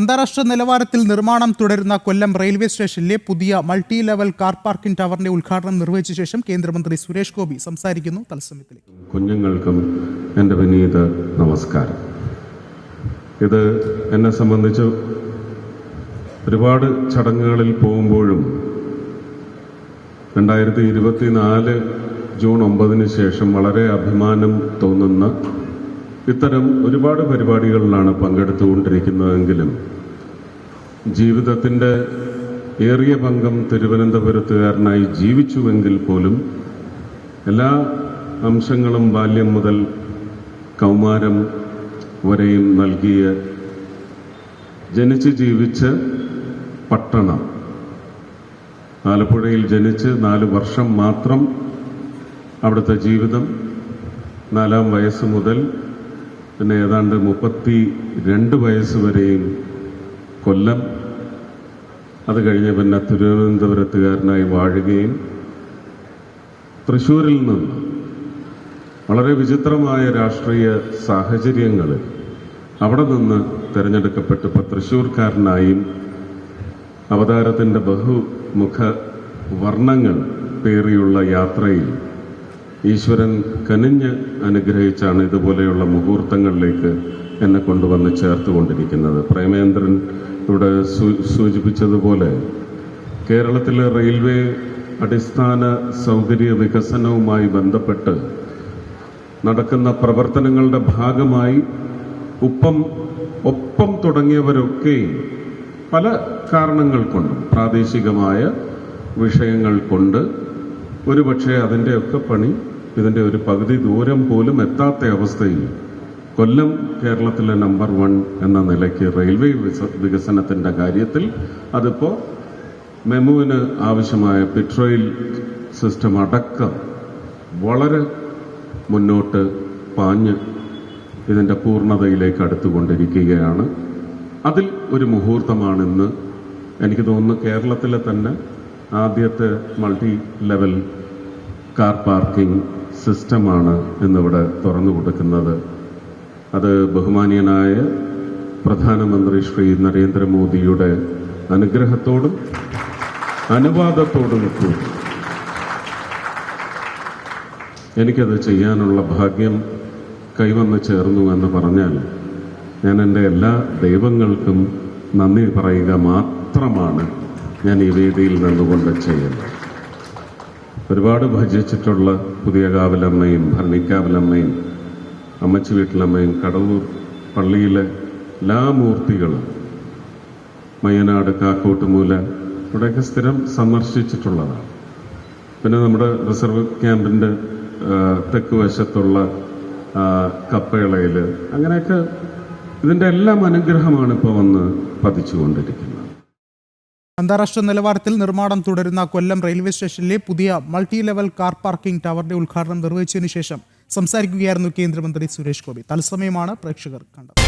അന്താരാഷ്ട്ര നിലവാരത്തിൽ നിർമ്മാണം തുടരുന്ന കൊല്ലം റെയിൽവേ സ്റ്റേഷനിലെ പുതിയ മൾട്ടി ലെവൽ കാർ പാർക്കിംഗ് ടവറിന്റെ ഉദ്ഘാടനം നിർവഹിച്ച ശേഷം കേന്ദ്രമന്ത്രി സുരേഷ് ഗോപി സംസാരിക്കുന്നു. തത്സമയത്തിലേക്ക്. കുഞ്ഞുങ്ങൾക്കും എന്റെ വിനീത നമസ്കാരം. ഇത് എന്നെ സംബന്ധിച്ച് ഒരുപാട് ചടങ്ങുകളിൽ പോകുമ്പോഴും രണ്ടായിരത്തി ഇരുപത്തിനാല് ജൂൺ ഒമ്പതിന് ശേഷം വളരെ അഭിമാനം തോന്നുന്ന ഇത്തരം ഒരുപാട് പരിപാടികളിലാണ് പങ്കെടുത്തുകൊണ്ടിരിക്കുന്നതെങ്കിലും ജീവിതത്തിന്റെ ഏറിയ പങ്കം തിരുവനന്തപുരത്തുകാരനായി ജീവിച്ചുവെങ്കിൽ പോലും എല്ലാ അംശങ്ങളും ബാല്യം മുതൽ കൗമാരം വരെയും നൽകിയ ജനിച്ച് ജീവിച്ച പട്ടണം. ആലപ്പുഴയിൽ ജനിച്ച് നാല് വർഷം മാത്രം അവിടുത്തെ ജീവിതം നാലാം വയസ്സ് മുതൽ പിന്നെ ഏതാണ്ട് മുപ്പത്തി രണ്ട് വയസ്സ് വരെയും കൊല്ലം അത് കഴിഞ്ഞ് പിന്നെ തിരുവനന്തപുരത്തുകാരനായി വാഴുകയും തൃശ്ശൂരിൽ നിന്ന് വളരെ വിചിത്രമായ രാഷ്ട്രീയ സാഹചര്യങ്ങളിൽ അവിടെ നിന്ന് തിരഞ്ഞെടുക്കപ്പെട്ട്. ഇപ്പോൾ തൃശ്ശൂർക്കാരനായും അവതാരത്തിന്റെ ബഹുമുഖ വർണങ്ങൾ പേറിയുള്ള യാത്രയിൽ ഈശ്വരൻ കനിഞ്ഞ് അനുഗ്രഹിച്ചാണ് ഇതുപോലെയുള്ള മുഹൂർത്തങ്ങളിലേക്ക് എന്നെ കൊണ്ടുവന്ന് ചേർത്തുകൊണ്ടിരിക്കുന്നത്. പ്രേമേന്ദ്രൻ ഇവിടെ സൂചിപ്പിച്ചതുപോലെ കേരളത്തിലെ റെയിൽവേ അടിസ്ഥാന സൗകര്യ വികസനവുമായി ബന്ധപ്പെട്ട് നടക്കുന്ന പ്രവർത്തനങ്ങളുടെ ഭാഗമായി ഉപ്പം ഒപ്പം തുടങ്ങിയവരൊക്കെ പല കാരണങ്ങൾ കൊണ്ടും പ്രാദേശികമായ വിഷയങ്ങൾ കൊണ്ട് ഒരുപക്ഷെ അതിന്റെയൊക്കെ പണി ഇതിന്റെ ഒരു പകുതി ദൂരം പോലും എത്താത്ത അവസ്ഥയിൽ കൊല്ലം കേരളത്തിലെ നമ്പർ വൺ എന്ന നിലയ്ക്ക് റെയിൽവേ വികസ- വികസനത്തിന്റെ കാര്യത്തിൽ അതിപ്പോൾ മെമുവിന് ആവശ്യമായ പെട്രോയിൽ സിസ്റ്റം അടക്കം വളരെ മുന്നോട്ട് പാഞ്ഞ് ഇതിന്റെ പൂർണതയിലേക്ക് അടുത്തുകൊണ്ടിരിക്കുകയാണ്. അതിൽ ഒരു മുഹൂർത്തമാണിന്ന് എനിക്ക് തോന്നുന്നു കേരളത്തിലെ തന്നെ ആദ്യത്തെ മൾട്ടി ലെവൽ കാർ പാർക്കിംഗ് സിസ്റ്റമാണ് ഇന്നിവിടെ തുറന്നു കൊടുക്കുന്നത്. അത് ബഹുമാനീയനായ പ്രധാനമന്ത്രി ശ്രീ നരേന്ദ്രമോദിയുടെ അനുഗ്രഹത്തോടും അനുവാദത്തോടും കൂടി. എനിക്കത് ചെയ്യാനുള്ള ഭാഗ്യം കൈവന്ന് ചേർന്നു എന്ന് പറഞ്ഞാൽ ഞാൻ എന്റെ എല്ലാ ദൈവങ്ങൾക്കും നന്ദി പറയുക മാത്രമാണ്. ഞാൻ ഈ വേദിയിൽ നിന്നുകൊണ്ട് ചെയ്യുന്നത് ഒരുപാട് ഭജിച്ചിട്ടുള്ള പുതിയ കാവിലമ്മയും ഭരണിക്കാവിലമ്മയും അമ്മച്ചി വീട്ടിലമ്മയും കടവൂർ പള്ളിയിലെ എല്ലാ മൂർത്തികളും മയ്യനാട് കാക്കോട്ടുമൂല ഇവിടെയൊക്കെ സ്ഥിരം സന്ദർശിച്ചിട്ടുള്ളതാണ്. പിന്നെ നമ്മുടെ റിസർവ് ക്യാമ്പിന്റെ തെക്ക് വശത്തുള്ള കപ്പയിളയിൽ അങ്ങനെയൊക്കെ ഇതിന്റെ എല്ലാം അനുഗ്രഹമാണ് ഇപ്പോൾ വന്ന് പതിച്ചുകൊണ്ടിരിക്കുന്നത്. അന്താരാഷ്ട്ര നിലവാരത്തിൽ നിർമ്മാണം തുടരുന്ന കൊല്ലം റെയിൽവേ സ്റ്റേഷനിലെ പുതിയ മൾട്ടി ലെവൽ കാർ പാർക്കിംഗ് ടവറിന്റെ ഉദ്ഘാടനം നിർവഹിച്ചതിനു ശേഷം സംസാരിക്കുകയായിരുന്നു കേന്ദ്രമന്ത്രി സുരേഷ് ഗോപി. തത്സമയമാണ് പ്രേക്ഷകർ കണ്ടത്.